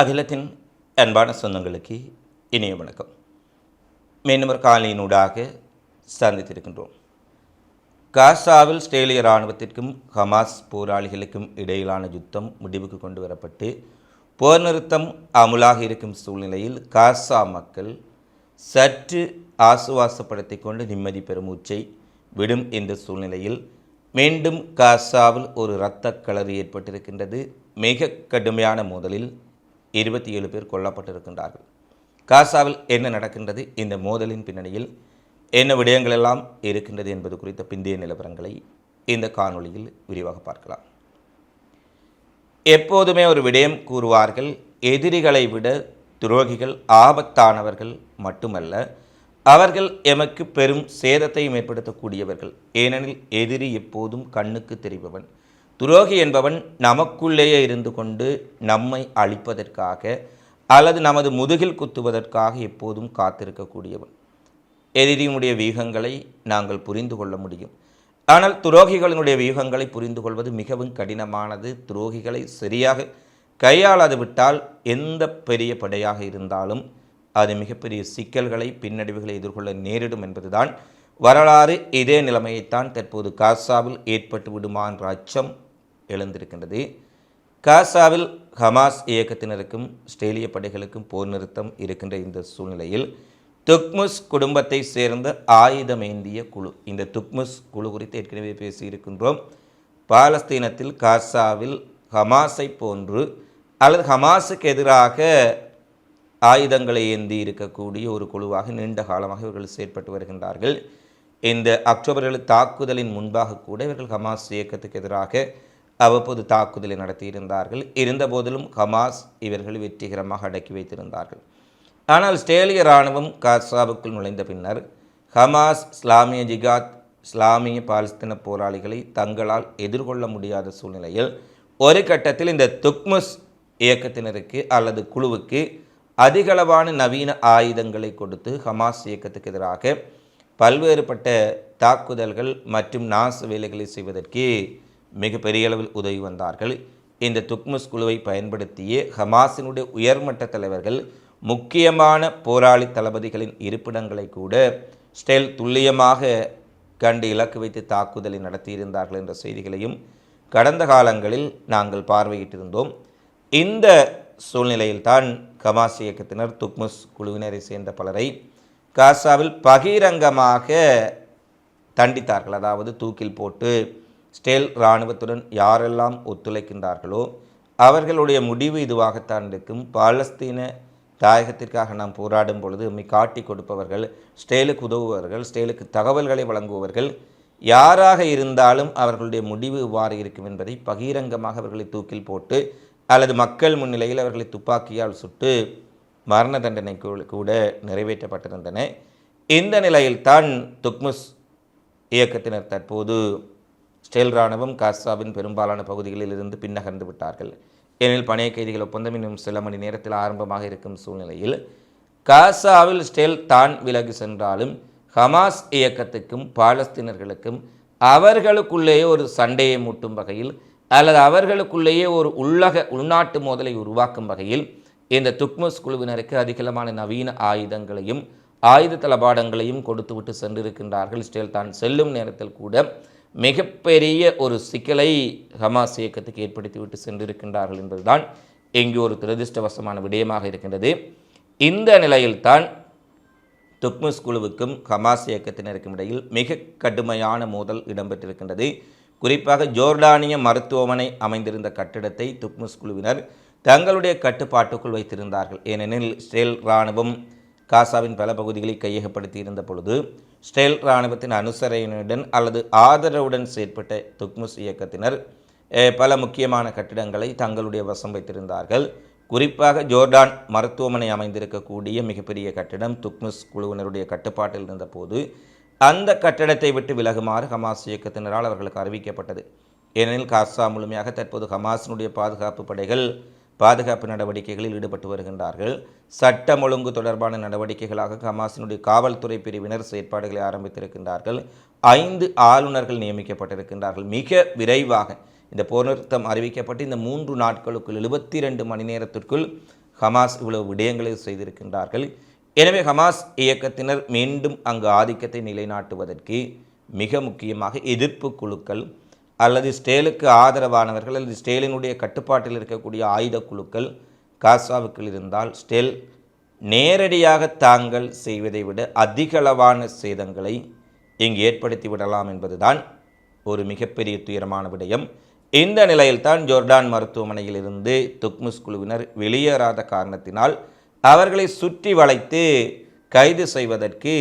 அகிலத்தின் அன்பான சொந்தங்களுக்கு இனிய வணக்கம். மீண்டும் ஒரு காலையினூடாக சந்தித்திருக்கின்றோம். காசாவில் ஸ்ட்ரேலிய இராணுவத்திற்கும் ஹமாஸ் போராளிகளுக்கும் இடையிலான யுத்தம் முடிவுக்கு கொண்டு வரப்பட்டு போர் நிறுத்தம் அமுலாக இருக்கும் சூழ்நிலையில் காசா மக்கள் சற்று ஆசுவாசப்படுத்தி கொண்டு நிம்மதி பெருமூச்சை விடும் இந்த சூழ்நிலையில் மீண்டும் காசாவில் ஒரு இரத்த களறு ஏற்பட்டிருக்கின்றது. மிக கடுமையான மோதலில் இருபத்தி ஏழு பேர் கொல்லப்பட்டிருக்கின்றார்கள். காசாவில் என்ன நடக்கின்றது? இந்த மோதலின் பின்னணியில் என்ன விடயங்கள் எல்லாம் இருக்கின்றது என்பது குறித்த பிந்தைய நிலவரங்களை இந்த காணொளியில் விரிவாக பார்க்கலாம். எப்போதுமே ஒரு விடயம் கூறுவார்கள் எதிரிகளை விட துரோகிகள் ஆபத்தானவர்கள் மட்டுமல்ல அவர்கள் எமக்கு பெரும் சேதத்தையும் ஏற்படுத்தக்கூடியவர்கள். ஏனெனில் எதிரி எப்போதும் கண்ணுக்கு தெரிபவன். துரோகி என்பவன் நமக்குள்ளேயே இருந்து கொண்டு நம்மை அழிப்பதற்காக அல்லது நமது முதுகில் குத்துவதற்காக எப்போதும் காத்திருக்கக்கூடியவன். எதிரியினுடைய வியூகங்களை நாங்கள் புரிந்து கொள்ள முடியும். ஆனால் துரோகிகளினுடைய வியூகங்களை புரிந்து கொள்வது மிகவும் கடினமானது. துரோகிகளை சரியாக கையாளாது விட்டால் எந்த பெரிய படையாக இருந்தாலும் அது மிகப்பெரிய சிக்கல்களை பின்னடைவுகளை எதிர்கொள்ள நேரிடும் என்பதுதான். வரலாறு இதே நிலைமையைத்தான் தற்போது காசாவில் ஏற்பட்டு விடுமா என்ற அச்சம் எழுந்திருக்கின்றது. காசாவில் ஹமாஸ் இயக்கத்தினருக்கும் ஸ்டேலிய படைகளுக்கும் போர் நிறுத்தம் இருக்கின்ற இந்த சூழ்நிலையில் துக்முஸ் குடும்பத்தை சேர்ந்த ஆயுதமேந்திய குழு இந்த துக்முஸ் குழு குறித்து ஏற்கனவே பேசியிருக்கின்றோம். பாலஸ்தீனத்தில் காசாவில் ஹமாஸை போன்று அல்லது ஹமாஸுக்கு எதிராக ஆயுதங்களை ஏந்தி இருக்கக்கூடிய ஒரு குழுவாக நீண்ட காலமாக இவர்கள் செயற்பட்டு வருகின்றார்கள். இந்த அக்டோபர் ஏழு தாக்குதலின் முன்பாக கூட இவர்கள் ஹமாஸ் இயக்கத்துக்கு எதிராக அவ்வப்போது தாக்குதலை நடத்தியிருந்தார்கள். இருந்தபோதிலும் ஹமாஸ் இவர்கள் வெற்றிகரமாக அடக்கி வைத்திருந்தார்கள். ஆனால் ஸ்டேலிய இராணுவம் காசாவுக்குள் நுழைந்த பின்னர் ஹமாஸ் இஸ்லாமிய ஜிகாத் இஸ்லாமிய பாலஸ்தீன போராளிகளை தங்களால் எதிர்கொள்ள முடியாத சூழ்நிலையில் ஒரு கட்டத்தில் இந்த துக்மஸ் இயக்கத்தினருக்கு அல்லது குழுவுக்கு அதிகளவான நவீன ஆயுதங்களை கொடுத்து ஹமாஸ் இயக்கத்துக்கு எதிராக பல்வேறுபட்ட தாக்குதல்கள் மற்றும் நாசு வேலைகளை செய்வதற்கு மிக பெரிய அளவில் உதவி வந்தார்கள். இந்த துக்முஸ் குழுவை பயன்படுத்தியே ஹமாஸினுடைய உயர்மட்ட தலைவர்கள் முக்கியமான போராளி தளபதிகளின் இருப்பிடங்களை கூட ஸ்டெல் துல்லியமாக கண்டு இலக்கு வைத்து தாக்குதலை நடத்தியிருந்தார்கள் என்ற செய்திகளையும் கடந்த காலங்களில் நாங்கள் பார்வையிட்டிருந்தோம். இந்த சூழ்நிலையில்தான் ஹமாஸ் இயக்கத்தினர் துக்முஸ் குழுவினரை சேர்ந்த பலரை காசாவில் பகிரங்கமாக தண்டித்தார்கள். அதாவது தூக்கில் போட்டு ஸ்டேல் இராணுவத்துடன் யாரெல்லாம் ஒத்துழைக்கின்றார்களோ அவர்களுடைய முடிவு இதுவாகத்தான் இருக்கும். பாலஸ்தீன தாயகத்திற்காக நாம் போராடும் பொழுது நம்மை காட்டி கொடுப்பவர்கள் ஸ்டேலுக்கு உதவுபவர்கள் ஸ்டேலுக்கு தகவல்களை வழங்குபவர்கள் யாராக இருந்தாலும் அவர்களுடைய முடிவு இவ்வாறு இருக்கும் என்பதை பகிரங்கமாக அவர்களை தூக்கில் போட்டு அல்லது மக்கள் முன்னிலையில் அவர்களை துப்பாக்கியால் சுட்டு மரண தண்டனை கூட நிறைவேற்றப்பட்டிருந்தன. இந்த நிலையில்தான் துக்முஸ் இயக்கத்தினர் தற்போது ஸ்டேல் இராணுவம் காசாவின் பெரும்பாலான பகுதிகளில் இருந்து பின்னகர்ந்து விட்டார்கள். ஏனெனில் பணைய கைதிகள் ஒப்பந்தம் இன்னும் சில மணி நேரத்தில் ஆரம்பமாக இருக்கும் சூழ்நிலையில் காசாவில் ஸ்டேல் தான் விலகி சென்றாலும் ஹமாஸ் இயக்கத்துக்கும் பாலஸ்தீனர்களுக்கும் அவர்களுக்குள்ளேயே ஒரு சண்டையை மூட்டும் வகையில் அல்லது அவர்களுக்குள்ளேயே ஒரு உள்ளக உள்நாட்டு மோதலை உருவாக்கும் வகையில் இந்த துக்மஸ் குழுவினருக்கு அதிகளமான நவீன ஆயுதங்களையும் ஆயுத தளபாடங்களையும் கொடுத்துவிட்டு சென்றிருக்கின்றார்கள். ஸ்டேல் தான் செல்லும் நேரத்தில் கூட மிகப்பெரிய ஒரு சிக்கலை ஹமாஸ் இயக்கத்துக்கு ஏற்படுத்திவிட்டு சென்றிருக்கின்றார்கள் என்பதுதான் இங்கு ஒரு துரதிருஷ்டவசமான விடயமாக இருக்கின்றது. இந்த நிலையில்தான் துக்முஸ் குழுவுக்கும் ஹமாஸ் இயக்கத்தினருக்கும் இடையில் மிக கடுமையான மோதல் இடம்பெற்றிருக்கின்றது. குறிப்பாக ஜோர்டானிய மருத்துவமனை அமைந்திருந்த கட்டிடத்தை துக்முஸ் குழுவினர் தங்களுடைய கட்டுப்பாட்டுக்குள் வைத்திருந்தார்கள். ஏனெனில் இஸ்ரேல் இராணுவம் காசாவின் பல பகுதிகளை கையகப்படுத்தி இருந்த பொழுது ஸ்டேல் இராணுவத்தின் அனுசரணையுடன் அல்லது ஆதரவுடன் செயற்பட்ட துக்முஸ் இயக்கத்தினர் பல முக்கியமான கட்டிடங்களை தங்களுடைய வசம் வைத்திருந்தார்கள். குறிப்பாக ஜோர்டான் மருத்துவமனை அமைந்திருக்கக்கூடிய மிகப்பெரிய கட்டிடம் துக்முஸ் குழுவினருடைய கட்டுப்பாட்டில் இருந்தபோது அந்த கட்டடத்தை விட்டு விலகுமாறு ஹமாஸ் இயக்கத்தினரால் அவர்களுக்கு அறிவிக்கப்பட்டது. ஏனெனில் காசா முழுமையாக தற்போது ஹமாஸினுடைய பாதுகாப்பு படைகள் பாதுகாப்பு நடவடிக்கைகளில் ஈடுபட்டு வருகின்றார்கள். சட்டம் ஒழுங்கு தொடர்பான நடவடிக்கைகளாக ஹமாஸினுடைய காவல்துறை பிரிவினர் செயற்பாடுகளை ஆரம்பித்திருக்கின்றார்கள். ஐந்து ஆளுநர்கள் நியமிக்கப்பட்டிருக்கின்றார்கள். மிக விரைவாக இந்த போர் நிறுத்தம் அறிவிக்கப்பட்டு இந்த மூன்று நாட்களுக்குள் எழுபத்தி ரெண்டு மணி நேரத்திற்குள் ஹமாஸ் இவ்வளவு விடயங்களை செய்திருக்கின்றார்கள். எனவே ஹமாஸ் இயக்கத்தினர் மீண்டும் அங்கு ஆதிக்கத்தை நிலைநாட்டுவதற்கு மிக முக்கியமாக எதிர்ப்பு குழுக்கள் அல்லது ஸ்டேலுக்கு ஆதரவானவர்கள் அல்லது ஸ்டேலினுடைய கட்டுப்பாட்டில் இருக்கக்கூடிய ஆயுத குழுக்கள் காசாவுக்குள் இருந்தால் ஸ்டில் நேரடியாக தாங்கள் செய்வதை விட அதிகளவான சேதங்களை இங்கு ஏற்படுத்தி விடலாம் என்பதுதான் ஒரு மிகப்பெரிய துயரமான விடயம். இந்த நிலையில்தான் ஜோர்டான் மருத்துவமனையிலிருந்து துக்முஸ் குழுவினர் வெளியேறாத காரணத்தினால் அவர்களை சுற்றி வளைத்து கைது செய்வதற்கு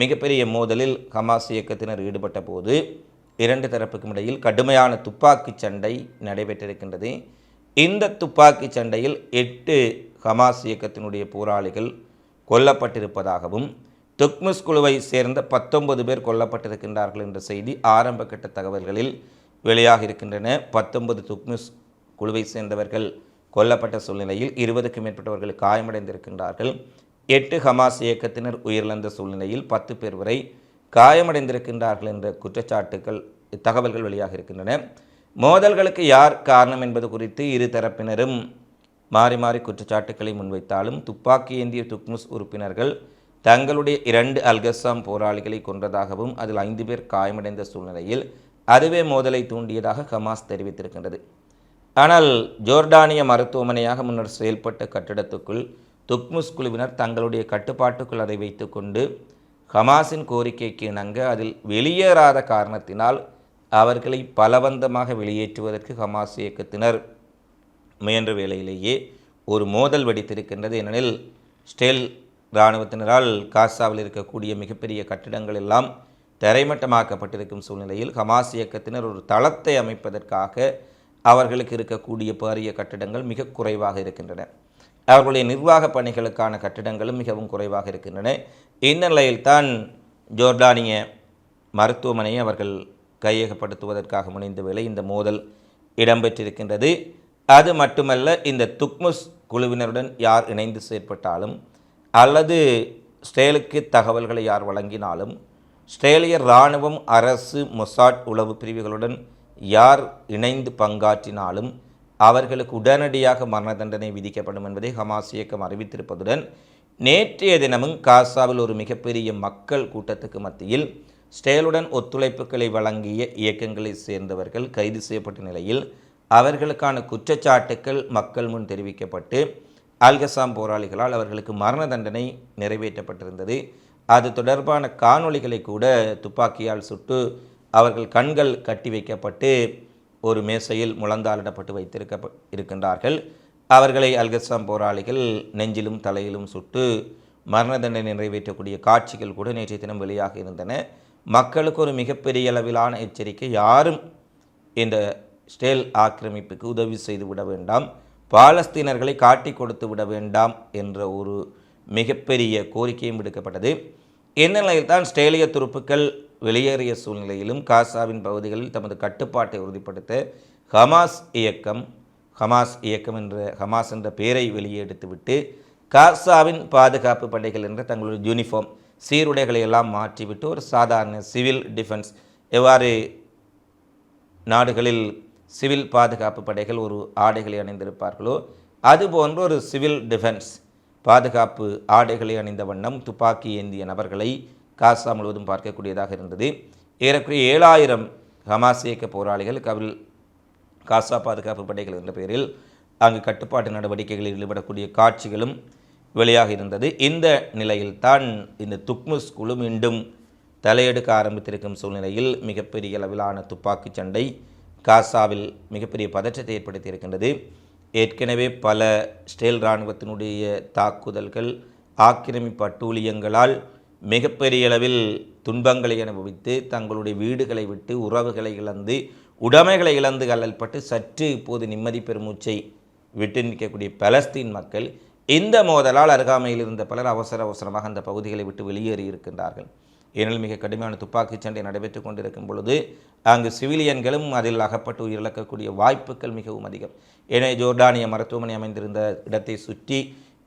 மிகப்பெரிய மோதலில் ஹமாஸ் இயக்கத்தினர் ஈடுபட்ட போது இரண்டு தரப்புக்கும் இடையில் கடுமையான துப்பாக்கிச் சண்டை நடைபெற்றிருக்கின்றது. இந்த துப்பாக்கிச் சண்டையில் எட்டு ஹமாஸ் இயக்கத்தினுடைய போராளிகள் கொல்லப்பட்டிருப்பதாகவும் துக்மிஸ் குழுவை சேர்ந்த பத்தொன்பது பேர் கொல்லப்பட்டிருக்கின்றார்கள் என்ற செய்தி ஆரம்ப கட்ட தகவல்களில் வெளியாக இருக்கின்றன. பத்தொன்பது துக்மிஸ் குழுவை சேர்ந்தவர்கள் கொல்லப்பட்ட சூழ்நிலையில் இருபதுக்கும் மேற்பட்டவர்கள் காயமடைந்திருக்கின்றார்கள். எட்டு ஹமாஸ் இயக்கத்தினர் உயிரிழந்த சூழ்நிலையில் பத்து பேர் வரை காயமடைந்திருக்கின்றார்கள் என்ற குற்றச்சாட்டுகள் தகவல்கள் வெளியாக இருக்கின்றன. மோதல்களுக்கு யார் காரணம் என்பது குறித்து இரு தரப்பினரும் மாறி மாறி குற்றச்சாட்டுக்களை முன்வைத்தாலும் துப்பாக்கி ஏந்திய துக்முஸ் உறுப்பினர்கள் தங்களுடைய இரண்டு அல்கசாம் போராளிகளை கொன்றதாகவும் அதில் ஐந்து பேர் காயமடைந்த சூழ்நிலையில் அதுவே மோதலை தூண்டியதாக ஹமாஸ் தெரிவித்திருக்கின்றது. ஆனால் ஜோர்டானிய மருத்துவமனையாக முன்னர் செயல்பட்ட கட்டிடத்துக்குள் துக்முஸ் குழுவினர் தங்களுடைய கட்டுப்பாட்டுக்குள் அதை வைத்துக்கொண்டு ஹமாஸின் கோரிக்கைக்கு இணங்க அதில் வெளியேறாத காரணத்தினால் அவர்களை பலவந்தமாக வெளியேற்றுவதற்கு ஹமாஸ் இயக்கத்தினர் முயன்ற வேளையிலேயே ஒரு மோதல் வெடித்திருக்கின்றது. ஏனெனில் ஸ்டெல் இராணுவத்தினரால் காசாவில் இருக்கக்கூடிய மிகப்பெரிய கட்டிடங்கள் எல்லாம் தரைமட்டமாக்கப்பட்டிருக்கும் சூழ்நிலையில் ஹமாஸ் இயக்கத்தினர் ஒரு தளத்தை அமைப்பதற்காக அவர்களுக்கு இருக்கக்கூடிய பாரிய கட்டிடங்கள் மிக குறைவாக இருக்கின்றன. அவர்களுடைய நிர்வாக பணிகளுக்கான கட்டிடங்களும் மிகவும் குறைவாக இருக்கின்றன. இந்நிலையில்தான் ஜோர்டானிய மருத்துவமனையை அவர்கள் கையகப்படுத்துவதற்காக முனைந்த வேளை இந்த மோதல் இடம்பெற்றிருக்கின்றது. அது மட்டுமல்ல இந்த துக்முஸ் குழுவினருடன் யார் இணைந்து செயற்பட்டாலும் அல்லது ஸ்டேலுக்கு தகவல்களை யார் வழங்கினாலும் ஸ்ட்ரேலிய இராணுவம் அரசு மொசாட் உளவு பிரிவுகளுடன் யார் இணைந்து பங்காற்றினாலும் அவர்களுக்கு உடனடியாக மரண தண்டனை விதிக்கப்படும் என்பதை ஹமாஸ் இயக்கம் அறிவித்திருப்பதுடன் நேற்றைய தினமும் காசாவில் ஒரு மிகப்பெரிய மக்கள் கூட்டத்துக்கு மத்தியில் ஸ்டேலுடன் ஒத்துழைப்புகளை வழங்கிய இயக்கங்களை சேர்ந்தவர்கள் கைது செய்யப்பட்ட நிலையில் அவர்களுக்கான குற்றச்சாட்டுக்கள் மக்கள் முன் தெரிவிக்கப்பட்டு அல்கசாம் போராளிகளால் அவர்களுக்கு மரண தண்டனை நிறைவேற்றப்பட்டிருந்தது. அது தொடர்பான காணொளிகளை கூட துப்பாக்கியால் சுட்டு அவர்கள் கண்கள் கட்டி வைக்கப்பட்டு ஒரு மேசையில் முழந்தாளிடப்பட்டு வைத்திருக்க இருக்கின்றார்கள். அவர்களை அல்கசாம் போராளிகள் நெஞ்சிலும் தலையிலும் சுட்டு மரண தண்டனை நிறைவேற்றக்கூடிய காட்சிகள் கூட நேற்றைய தினம் வெளியாக இருந்தன. மக்களுக்கு ஒரு மிகப்பெரிய அளவிலான எச்சரிக்கை. யாரும் இந்த ஸ்டேல் ஆக்கிரமிப்புக்கு உதவி செய்து விட வேண்டாம். பாலஸ்தீனர்களை காட்டி கொடுத்து விட வேண்டாம் என்ற ஒரு மிகப்பெரிய கோரிக்கையும் விடுக்கப்பட்டது. இந்த நிலையில் தான் ஸ்டேலிய துருப்புக்கள் வெளியேறிய சூழ்நிலையிலும் காசாவின் பகுதிகளில் தமது கட்டுப்பாட்டை உறுதிப்படுத்த ஹமாஸ் இயக்கம் ஹமாஸ் இயக்கம் என்ற ஹமாஸ் என்ற பெயரை வெளியே எடுத்துவிட்டு காசாவின் பாதுகாப்பு படைகள் என்ற தங்களுடைய யூனிஃபார்ம் சீருடைகளை எல்லாம் மாற்றிவிட்டு ஒரு சாதாரண சிவில் டிஃபென்ஸ் எவ்வாறு நாடுகளில் சிவில் பாதுகாப்பு படைகள் ஒரு ஆடைகளை அணிந்திருப்பார்களோ அதுபோன்ற ஒரு சிவில் டிஃபென்ஸ் பாதுகாப்பு ஆடைகளை அணிந்த வண்ணம் துப்பாக்கி ஏந்திய நபர்களை காசா முழுவதும் பார்க்கக்கூடியதாக இருந்தது. ஏறக்குறைய ஏழாயிரம் ஹமாஸ் இயக்க போராளிகள் கவில் காசா பாதுகாப்பு படைகள் என்ற பெயரில் அங்கு கட்டுப்பாட்டு நடவடிக்கைகளில் ஈடுபடக்கூடிய காட்சிகளும் வெளியாக இருந்தது. இந்த நிலையில்தான் இந்த துக்முஸ் குழு மீண்டும் தலையெடுக்க ஆரம்பித்திருக்கும் சூழ்நிலையில் மிகப்பெரிய அளவிலான துப்பாக்கிச் சண்டை காசாவில் மிகப்பெரிய பதற்றத்தை ஏற்படுத்தி இருக்கின்றது ஏற்கனவே பல ஸ்டேல் இராணுவத்தினுடைய தாக்குதல்கள் ஆக்கிரமிப்பு அட்டூழியங்களால் மிகப்பெரிய அளவில் துன்பங்களை அனுபவித்து தங்களுடைய வீடுகளை விட்டு உறவுகளை இழந்து உடைமைகளை இழந்து கல்லல்பட்டு சற்று இப்போது நிம்மதி பெருமூச்சை விட்டு நிற்கக்கூடிய பலஸ்தீன் மக்கள் இந்த மோதலால் அருகாமையில் இருந்த பலர் அவசர அவசரமாக அந்த பகுதிகளை விட்டு வெளியேறி இருக்கின்றார்கள். ஏனெனில் மிக கடுமையான துப்பாக்கிச் சண்டை நடைபெற்று கொண்டிருக்கும் பொழுது அங்கு சிவிலியன்களும் அதில் அகப்பட்டு உயிரிழக்கக்கூடிய வாய்ப்புகள் மிகவும் அதிகம். ஏனே ஜோர்டானிய மருத்துவமனை அமைந்திருந்த இடத்தை சுற்றி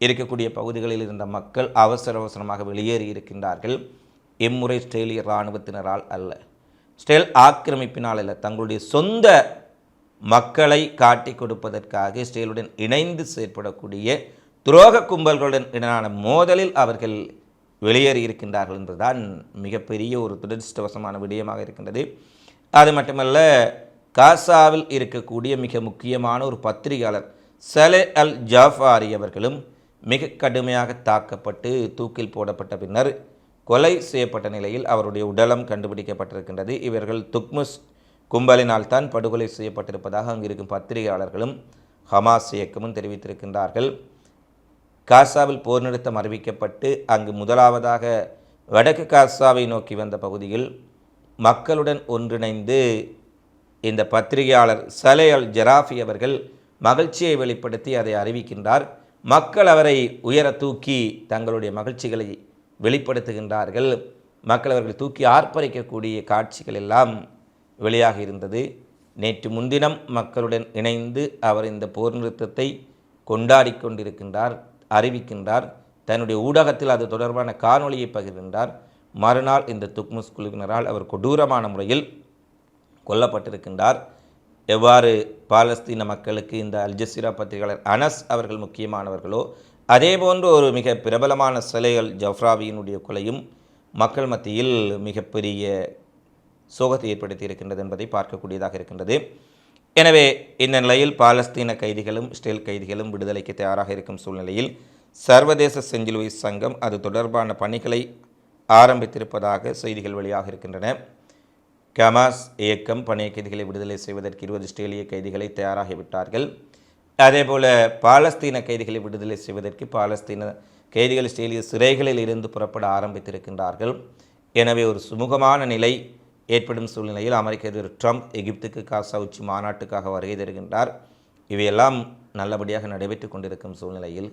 இருக்கக்கூடிய பகுதிகளில் இருந்த மக்கள் அவசர அவசரமாக வெளியேறி இருக்கின்றார்கள். இம்முறை ஸ்ட்ரேலிய இராணுவத்தினரால் அல்ல. ஸ்டேல் ஆக்கிரமிப்பினால் அல்ல. தங்களுடைய சொந்த மக்களை காட்டி கொடுப்பதற்காக இஸ்ரேலுடன் இணைந்து செயற்படக்கூடிய துரோக கும்பல்களுடன் இடையான மோதலில் அவர்கள் வெளியேறி இருக்கின்றார்கள் என்பதுதான் மிகப்பெரிய ஒரு துரதிருஷ்டவசமான விடயமாக இருக்கின்றது. அது மட்டுமல்ல காசாவில் இருக்கக்கூடிய மிக முக்கியமான ஒரு பத்திரிகையாளர் சலே அல் ஜாஃபாரி அவர்களும் மிக கடுமையாக தாக்கப்பட்டு தூக்கில் போடப்பட்ட பின்னர் கொலை செய்யப்பட்ட நிலையில் அவருடைய உடலம் கண்டுபிடிக்கப்பட்டிருக்கின்றது. இவர்கள் துக்முஸ் கும்பலினால் தான் படுகொலை செய்யப்பட்டிருப்பதாக அங்கு இருக்கும் பத்திரிகையாளர்களும் ஹமாஸ் இயக்கமும் தெரிவித்திருக்கின்றார்கள். காசாவில் போர் நிறுத்தம் அறிவிக்கப்பட்டு அங்கு முதலாவதாக வடக்கு காசாவை நோக்கி வந்த பகுதியில் மக்களுடன் ஒன்றிணைந்து இந்த பத்திரிகையாளர் சலே அல் ஜெராஃபி அவர்கள் மகிழ்ச்சியை வெளிப்படுத்தி அதை அறிவிக்கின்றார். மக்கள் அவரை உயர தூக்கி தங்களுடைய மகிழ்ச்சிகளை வெளிப்படுத்துகின்றார்கள். மக்கள் அவர்கள் தூக்கி ஆர்ப்பரிக்கக்கூடிய காட்சிகள் எல்லாம் வெளியாக இருந்தது. நேற்று முன்தினம் மக்களுடன் இணைந்து அவர் இந்த போர் நிறுத்தத்தை கொண்டாடி கொண்டிருக்கின்றார். அறிவிக்கின்றார். தன்னுடைய ஊடகத்தில் அது தொடர்பான காணொளியை பகிர்கின்றார். மறுநாள் இந்த துக்முஸ் குழுவினரால் அவர் கொடூரமான முறையில் கொல்லப்பட்டிருக்கின்றார். எவ்வாறு பாலஸ்தீன மக்களுக்கு இந்த அல்ஜசீரா பத்திரிகையாளர் அனஸ் அவர்கள் முக்கியமானவர்களோ அதே போன்று ஒரு மிக பிரபலமான சிலைகள் ஜஃப்ராவியினுடைய கொலையும் மக்கள் மத்தியில் மிகப்பெரிய சோகத்தை ஏற்படுத்தி இருக்கின்றது என்பதை பார்க்கக்கூடியதாக இருக்கின்றது. எனவே இந்த நிலையில் பாலஸ்தீன கைதிகளும் இஸ்ரேல் கைதிகளும் விடுதலைக்கு தயாராக இருக்கும் சூழ்நிலையில் சர்வதேச செஞ்சிலுவை சங்கம் அது தொடர்பான பணிகளை ஆரம்பித்திருப்பதாக செய்திகள் வெளியாக இருக்கின்றன. கமாஸ் இயக்கம் பணைய கைதிகளை விடுதலை செய்வதற்கு இருபது இஸ்ரேலிய கைதிகளை தயாராகிவிட்டார்கள் அதேபோல பாலஸ்தீன கைதிகளை விடுதலை செய்வதற்கு பாலஸ்தீன கைதிகள் இஸ்ரேலிய சிறைகளில் இருந்து புறப்பட ஆரம்பித்திருக்கின்றார்கள். எனவே ஒரு சுமூகமான நிலை ஏற்படும் சூழ்நிலையில் அமெரிக்க அதிபர் ட்ரம்ப் எகிப்துக்கு காசா உச்சி மாநாட்டுக்காக வருகை தருகின்றார். இவையெல்லாம் நல்லபடியாக நடைபெற்று கொண்டிருக்கும் சூழ்நிலையில்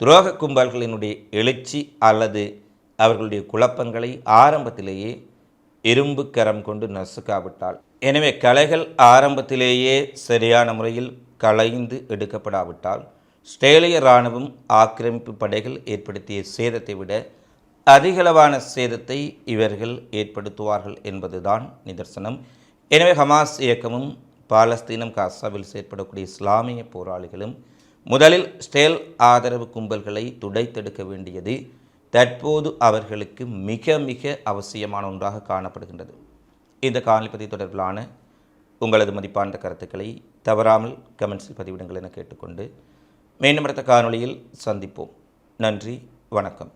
துரோக கும்பல்களினுடைய எழுச்சி அல்லது அவர்களுடைய குழப்பங்களை ஆரம்பத்திலேயே இரும்பு கரம் கொண்டு நசுக்காவிட்டால் எனவே கலைகள் ஆரம்பத்திலேயே சரியான முறையில் களைந்து எடுக்கப்படாவிட்டால் ஸ்ட்ரேலிய இராணுவம் ஆக்கிரமிப்பு படைகள் ஏற்படுத்திய சேதத்தை விட அதிகளவான சேதத்தை இவர்கள் ஏற்படுத்துவார்கள் என்பதுதான் நிதர்சனம். எனவே ஹமாஸ் இயக்கமும் பாலஸ்தீனம் காசாவில் செயற்படக்கூடிய இஸ்லாமிய போராளிகளும் முதலில் ஸ்டேல் ஆதரவு கும்பல்களை துடைத்தெடுக்க வேண்டியது தற்போது அவர்களுக்கு மிக மிக அவசியமான ஒன்றாக காணப்படுகின்றது. இந்த காணொலி தொடர்பிலான உங்களது மதிப்பார்ந்த கருத்துக்களை தவறாமல் கமெண்ட்ஸில் பதிவிடுங்கள் என கேட்டுக்கொண்டு மீண்டும் அடுத்த காணொளியில் சந்திப்போம். நன்றி வணக்கம்.